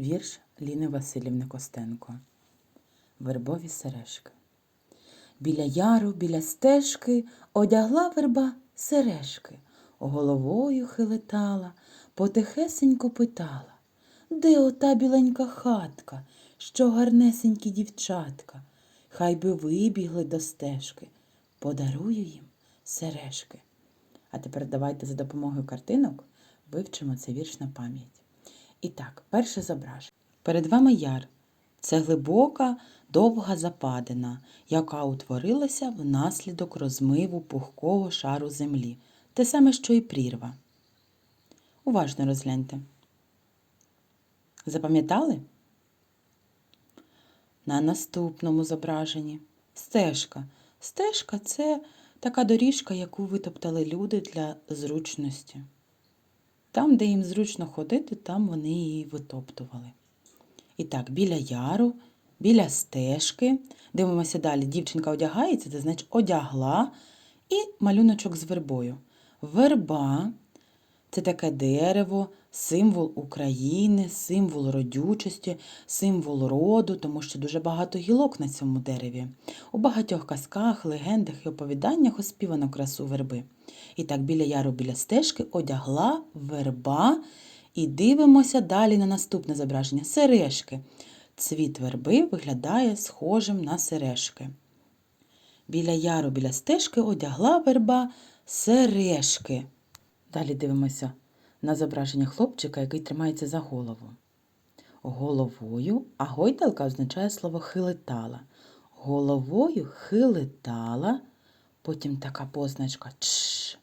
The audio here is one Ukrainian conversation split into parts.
Вірш Ліни Васильівни Костенко. Вербові сережки. Біля яру, біля стежки одягла верба сережки, головою хилетала, потихесенько питала, де ота біленька хатка, що гарнесенькі дівчатка, хай би вибігли до стежки, подарую їм сережки. А тепер давайте за допомогою картинок вивчимо цей вірш на пам'ять. І так, перше зображення. Перед вами яр. Це глибока, довга западина, яка утворилася внаслідок розмиву пухкого шару землі. Те саме, що і прірва. Уважно розгляньте. Запам'ятали? На наступному зображенні стежка. Стежка це така доріжка, яку витоптали люди для зручності. Там, де їм зручно ходити, там вони її витоптували. І так, біля яру, біля стежки. Дивимося далі. Дівчинка одягається, це значить одягла і малюночок з вербою. Верба це таке дерево, символ України, символ родючості, символ роду, тому що дуже багато гілок на цьому дереві. У багатьох казках, легендах і оповіданнях оспівано красу верби. І так біля яру, біля стежки одягла верба. І дивимося далі на наступне зображення сережки. Цвіт верби виглядає схожим на сережки. Біля яру, біля стежки одягла верба сережки. Далі дивимося на зображення хлопчика, який тримається за голову. Головою, а гойдалка означає слово хилитала. Головою хилитала, потім така позначка чш,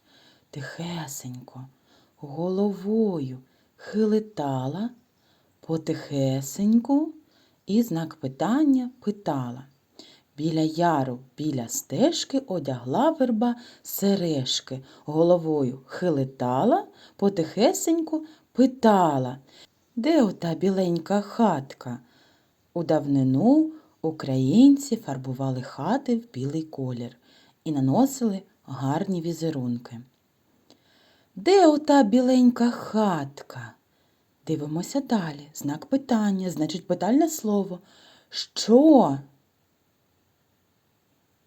тихесенько, головою хилитала, потихесеньку і знак питання питала. Біля яру, біля стежки одягла верба сережки, головою хилитала, потихесеньку питала. Де ота біленька хатка? У давнину українці фарбували хати в білий колір і наносили гарні візерунки. Де ота біленька хатка? Дивимося далі. Знак питання, значить питальне слово. Що?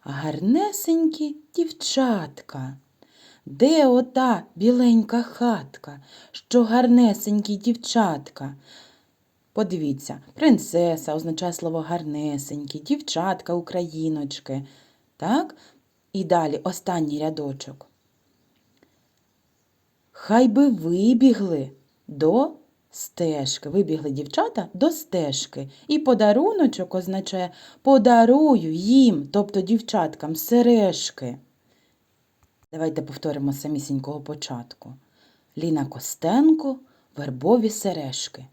Гарнесенькі дівчатка. Де ота біленька хатка, що гарнесенькі дівчатка? Подивіться, принцеса означає слово гарнесенькі, дівчатка, україночки. Так? І далі останній рядочок. Хай би вибігли до стежки. Вибігли дівчата до стежки. І подаруночок означає подарую їм, тобто дівчаткам, сережки. Давайте повторимо самісінького початку. Ліна Костенко, вербові сережки.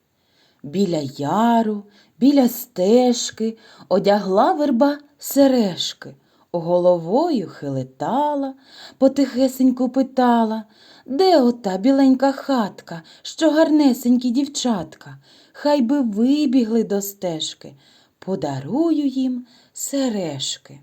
Біля яру, біля стежки одягла верба сережки. Головою хилитала, потихесеньку питала, де ота біленька хатка, що гарнесенькі дівчатка, хай би вибігли до стежки, подарую їм сережки.